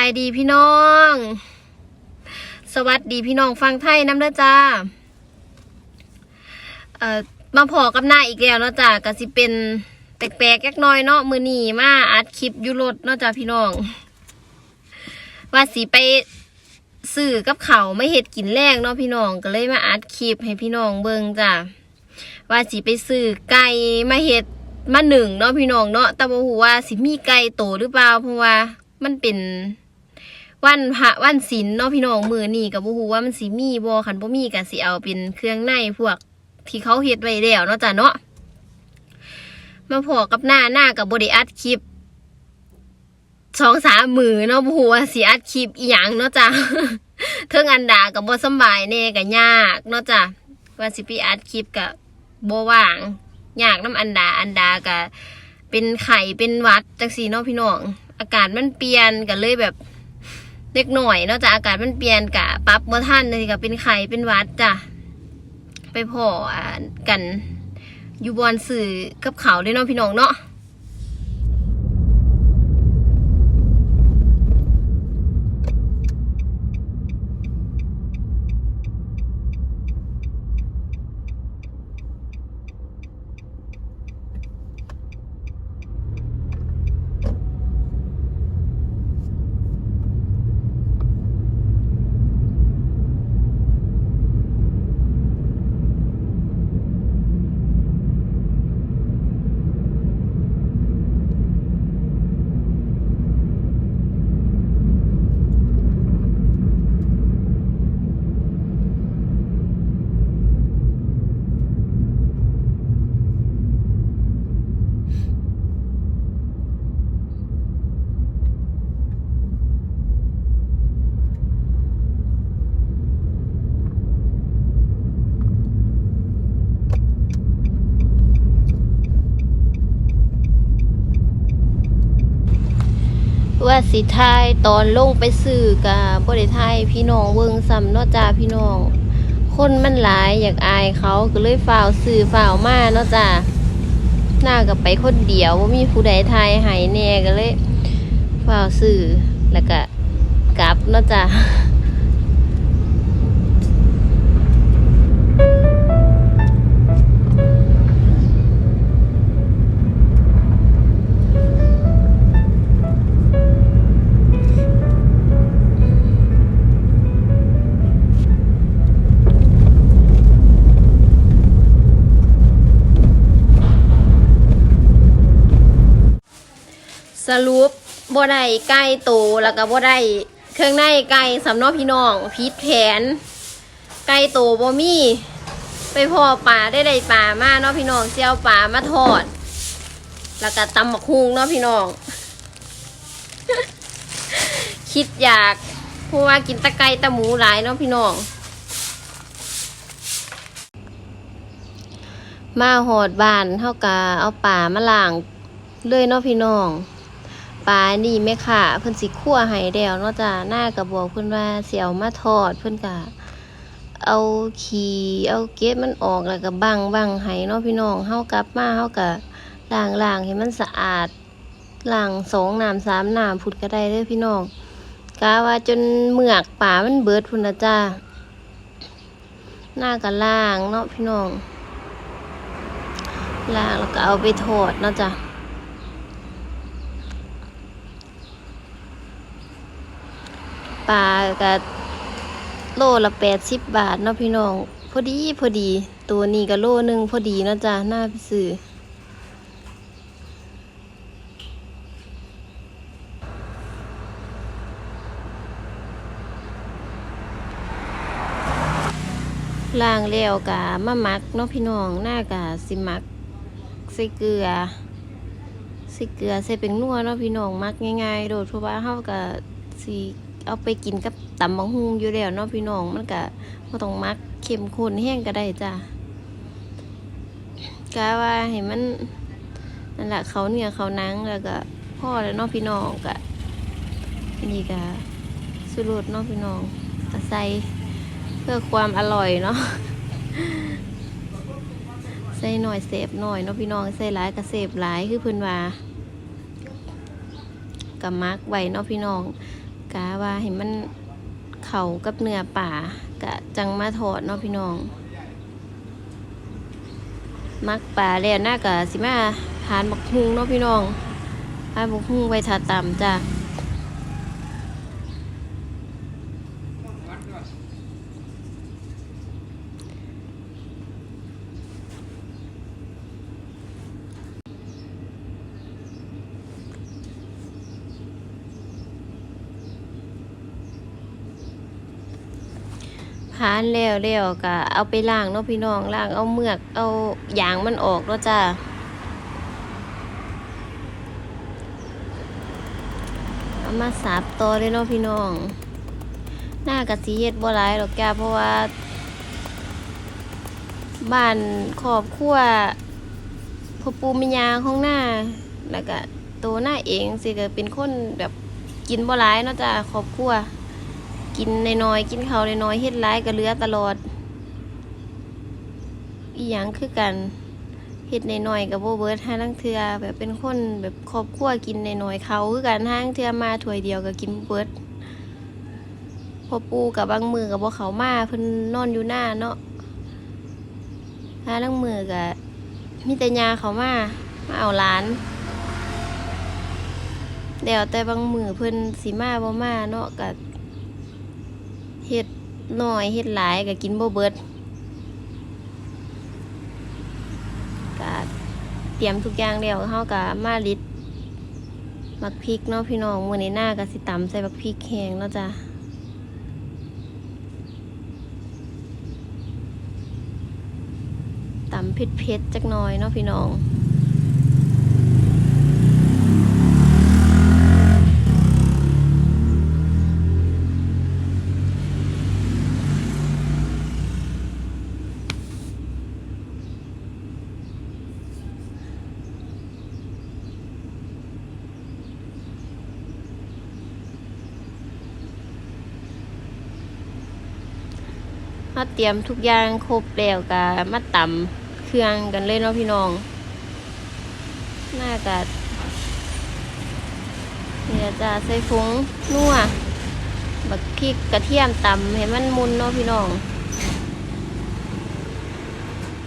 ายดีพี่น้อง สวัสดีพี่น้องฟังไทยน้ำเด้อจ้า เอ่อมาพอกับหน้าอีกแล้วเนาะจ้าก็สิเป็นแปลกๆยักน้อยเนาะมือหนีมาอัดคลิปยุรถเนาะจ้าพี่น้อง ว่าสิไปซื้อกับเขาไม่เห็ดกินแรงเนาะพี่น้องก็เลยมาอัดคลิปให้พี่น้องเบิ่งจ้าว่าสิไปซื้อไก่มาเห็ดมาหนึ่งเนาะพี่น้องเนาะแต่บ่ฮู้ว่าสิมีไก่โตหรือเปล่าเพราะว่ามันเป็น วันพระวันศีลเนาะพี่น้องมือนี่กับบ่ฮู้ว่ามันสิมีบ่คันบ่มีก็สิเอาเป็นเครื่องในพวกที่เขาเฮ็ดไว้แล้วเนาะจ้ะเนาะมาพอกับหน้าหน้ากับบ่ได้อัดคลิปสองสามมือเนาะบ่ฮู้ว่าสิอัดคลิปอีหยังเนาะจ้ะเทิงอันดากับบ่สบายแน่ก็ยากเนาะจ้ะว่าสิไปอัดคลิปก็บ่ว่างยากน้ำอันดาอันดาก็เป็นไข้เป็นวัดจังซี่เนาะพี่น้อง อากาศมันเปลี่ยนก็เลยแบบ เล็กหน่อยเนาะจ้ะอากาศมันเปลี่ยนกะปรับเมื่อท่านเลยก็เป็นไข่เป็นวัดจ้ะไปพออ่ากันอยู่บอนสื่อกับเขาด้วยเนาะพี่น้องเนาะ ว่าสิทายตอนลงไปสื่อกับบริทายพี่น้องเวิงซ้ำเนาะจ้าพี่น้อง คนมันหลายอยากอายเขาก็เลยฝ่าวสื่อฝ่าวมาเนาะจ้าหน้ากับไปคนเดียวว่ามีผู้ใดทายหายแน่ก็เลยฝ่าวสื่อแล้วก็กลับเนาะจ้า สรุปบ่ได้ไก่โตแล้วก็บ่ได้เครื่องในไก่สำนอพี่น้องพิษแผน ไก่โตบ่มีไปพอป่าได้ได้ป่ามาเนาะพี่น้องเจียวป่ามาทอด แล้วก็ตำหมกฮุงเนาะพี่น้อง คิดอยากเพราะว่ากินตะไก่ตะหมูหลายเนาะพี่น้อง มาหอดบานเท่ากับเอาป่ามาล่างเลยเนาะพี่น้อง ปลานี่แม่ค่ะเพิ่นสิคั่วให้แล้วเนาะจ้ะหน้าก็บอกเพิ่นว่าสิเอามาทอดเพิ่นก็เอาขี้เอาเกล็ดมันออกแล้วก็บังบังให้เนาะพี่น้องเฮากลับมาเฮาก็ล้างล้างให้มันสะอาดล้างสองน้ำสามน้ำพุดก็ได้เด้อพี่น้องกะว่าจนเหมือกป่ามันเบิดพุ่นนะจ้าหน้าก็ล้างเนาะพี่น้องล้างแล้วก็เอาไปทอดเนาะจ้ะ ปลากับโลละแปดสิบบาทเนาะพี่น้อง พอดีพอดี ตัวนี้ก็โลหนึ่งพอดีเนาะจ้ะหน้าพี่สื่อล่างแล้วกะมะมักเนาะพี่น้องหน้ากะสิมักใส่เกลือใส่เกลือใส่เป็นนัวเนาะพี่น้องมักง่ายๆโดดเพราะว่าเฮากะสิ เอาไปกินกับตำบังฮุงอยู่แล้วเนาะพี่น้องมันก็บ่ต้องมักเข้มข้นแห้งก็ได้จ้ะกะว่าให้มันนั่นแหละเขาเนื้อเขานังแล้วก็พ่อแล้วเนาะพี่น้องก็นี่ก็สุรสเนาะพี่น้องก็ใส่เพื่อความอร่อยเนาะใส่หน่อยเสพหน่อยเนาะพี่น้องใส่หลายก็เสพหลายคือเพิ่นว่ากับมักไว้เนาะพี่น้อง กะว่าให้มันเข่ากับเนื้อป่ากะจังมาถอดเนาะพี่น้องมักป่าแล้วน่ากะสิมาทานบักฮุงเนาะพี่น้องทานบักฮุงไว้ทาตำจ้ะ ผ่านแล้วแล้วก็เอาไปล้างเนาะพี่น้องล้างเอาเมือกเอายางมันออกเนาะจ้าเอามาสับต่อเลยเนาะพี่น้อง หน้ากะสิเฮ็ดบ่หลายหรอกจ้าเพราะว่า บ้านครอบครัวพ่อปูม่ย่าของหน้าแล้วก็ตัวหน้าเองสิก็เป็นคนแบบกินบ่หลายเนาะจ้าครอบครัว กินน้อยๆกินข้าวน้อยๆเฮ็ดร้ายก็เหลือตลอด อีหยังคือกันเฮ็ดน้อยๆกับโบเบิร์ดห้าลังเทือแบบเป็นคนแบบครอบครัวกินน้อยๆเขาคือกันห้าลังเทือมาถ้วยเดียวก็กินเบิร์ดพอปูกับบางมือกับบ่เขามาเพิ่นนอนอยู่หน้าเนาะห้าลังมือกับมีแต่ยาเขามามาเอาหลานเดี๋ยวแต่บางมือเพิ่นสิมาบ่มาเนาะกับ เฮ็ดน้อยเฮ็ดหลายก็กินบ่เบิดก็เตรียมทุกอย่างแล้วเฮาก็มาลิดมักพริกเนาะพี่น้องมื้อนี้หน้าก็สิตำใส่บักพริกแห้งเนาะจ้ะตำเผ็ดๆจักหน่อยเนาะพี่น้อง เราเตรียมทุกอย่างครบแล้วก็มาตำเครื่องกันเลยเนาะพี่น้อง น่าจะเนี่ยจะใส่ฟงนัวบักพริกกระเทียมตำให้มันมุนเนาะพี่น้อง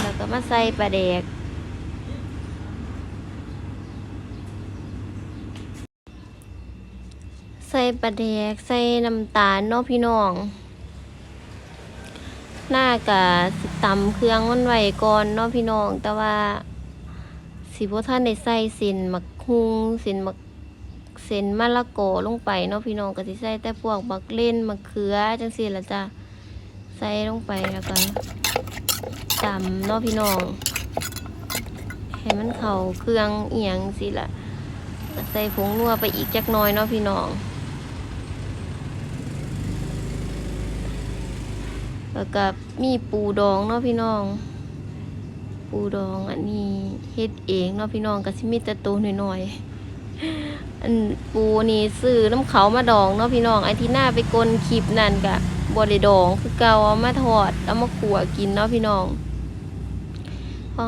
แล้วก็มาใส่ปลาแดกใส่ปลาแดกใส่น้ำตาลเนาะพี่น้อง หน้ากะสิตำเครื่องมันไว้ก่อนเนาะพี่น้อง แต่ว่า สิบ่ท่านได้ใส่ส้นมักฮุงส้นมักเส้นมะละกอลงไปเนาะพี่น้องก็สิใส่แต่พวกบักเล่นมะเขือจังซี่ล่ะจ้ะใส่ลงไปแล้วก็ตำเนาะพี่น้องให้มันเข้าเครื่องเอียงสิล่ะใส่ผงนัวไปอีกจักน่อยเนาะพี่น้อง แล้วก็มีปูดองเนาะพี่น้อง ปูดองอันนี้เฮ็ดเองเนาะพี่น้องก็สิมีแต่ตัวน้อยๆอันปูนี่ซื้อน้ำเขามาดองเนาะพี่น้องไอ้ที่หน้าไปกลนคลิปนั่นกะบ่ได้ดองคือเกาเอามาทอดเอามาขัวกินเนาะพี่น้องพอ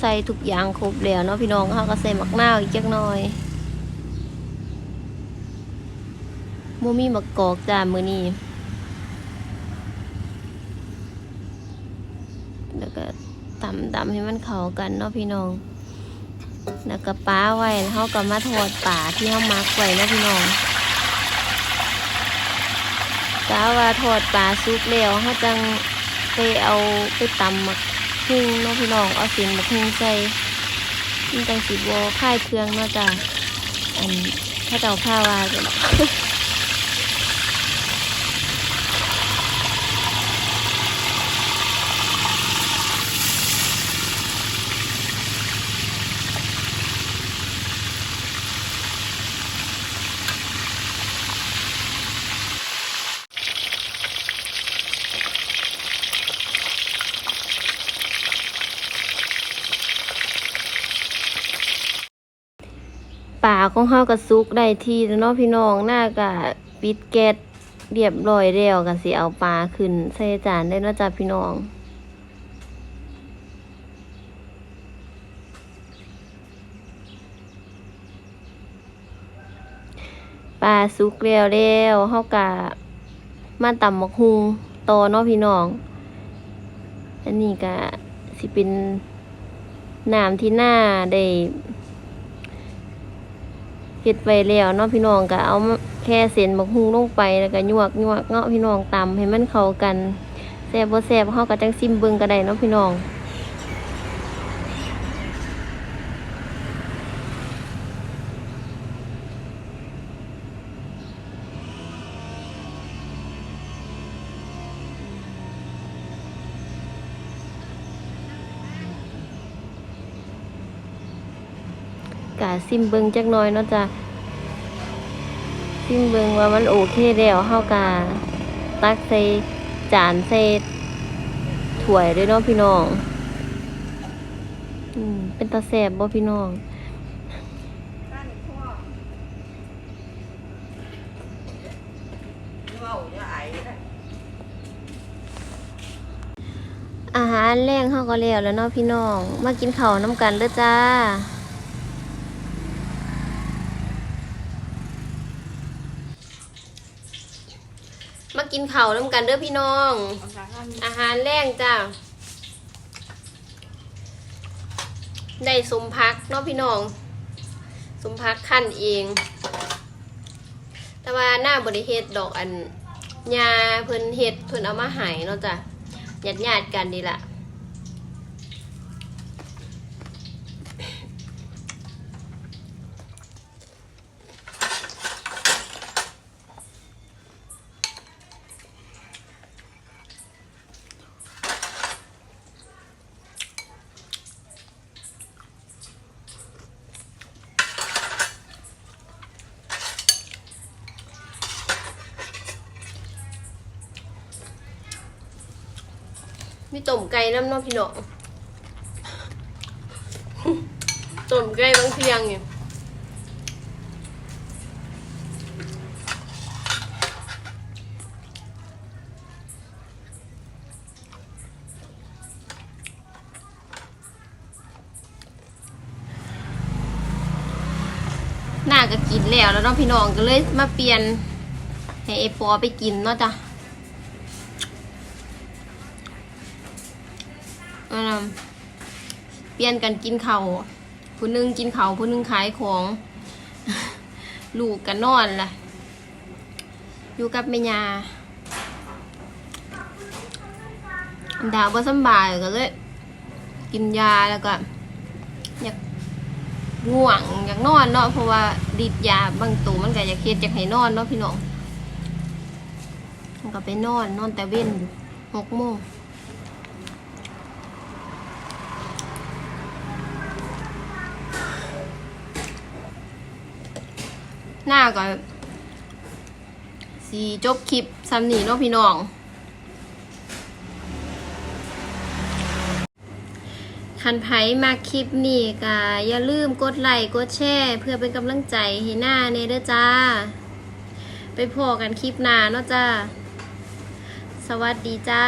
ใส่ทุกอย่างครบแล้วเนาะพี่น้องเขาก็ใส่มักนาอีกจักหน่อยบ่มีมะกอกจ้ามือนี้ แล้วก็ตำตำให้มันเข้ากันเนาะพี่น้อง แล้วก็ป้าไว้แล้วเขาก็มาทอดป่าที่เขามักไว้เนาะพี่น้องก้าว่าทอดปลาซุกแล้วเขาจังไปเอาไปตำมักหุ่งเนาะพี่น้องเอาสินมักหุ่งใส่มันจังสิบวค่ายเครื่องเนาะจ้ะอันถ้าเจ้าข้าว่าจะ ของเฮาก็สุกได้ที่แล้วเนาะพี่น้องหน้ากะปิดแก๊สเรียบร้อยแล้วก็สิเอาปลาขึ้นใส่จานได้เนาะจ้ะพี่น้องปลาสุกแล้วแล้วเฮากะมาตำบักฮุงต่อเนาะพี่น้อง อันนี้ก็สิเป็นน้ำที่หน้าได้ เฮ็ดไว้แล้วเนาะพี่น้องก็เอาแค่เส้นบักฮุงลงไปแล้วก็ยวกยวกเนาะพี่น้องตำให้มันเข้ากันแซ่บบ่แซ่บเฮาก็จังซิมเบิ่งก็ได้เนาะพี่น้อง ซิมเบิงจักหน่อยเนาะจ้ะซิมเบิงว่ามันโอเคแล้วเฮากะตักใส่จานใส่ถ้วยด้วยเนาะพี่น้องอืมเป็นตาแสบบ่พี่น้องอาหารแรงเฮาก็แล้วแล้วเนาะพี่น้อง มากินข้าวน้ำกันเด้อจ้า มากินข้าวน้ำกันเด้อพี่น้อง อาหารแรงจ้าได้สมพักเนาะพี่น้อง สมพักขั้นเอง แต่ว่าหน้าบริเฮ็ดดอกอันยาเพิ่นเฮ็ดเพิ่นเอามาใหายเนาะจ้ะญาติญาติๆกันนี่แหละ มีต้มไก่น้ำน้องพี่น้องต้มไก่บางเพียงเนี่ยหน้าก็กินแล้วแล้วน้องพี่น้องก็เลยมาเปลี่ยนให้ไอปอไปกินเนาะจ้ะ อันนั้นเปลี่ยนกันกินเขาวผู้หนึงกินเขาวผู้หนึงขายของ ลูกกันนอนล่ะ อยู่กับแม่ยาดาวบ่สบายก็เลยกินยาแล้วก็ อยากง่วงอยากนอนเนาะเพราะว่าดิดยาบางตัวมันก็อยากเฮ็ดอยากให้นอนเนาะพี่น้องมันก็ไปนอนนอนแต่เว้นอยู่หกโมง หน้าก็สีจบคลิปซ้ำนี่เนาะพี่น้อง คันไผมาคลิปนี้ก็อย่าลืมกดไลค์กดแชร์เพื่อเป็นกำลังใจให้หน้าเนเด้อจ้า ไปพอกันคลิปหน้าเนาะจ้า สวัสดีจ้า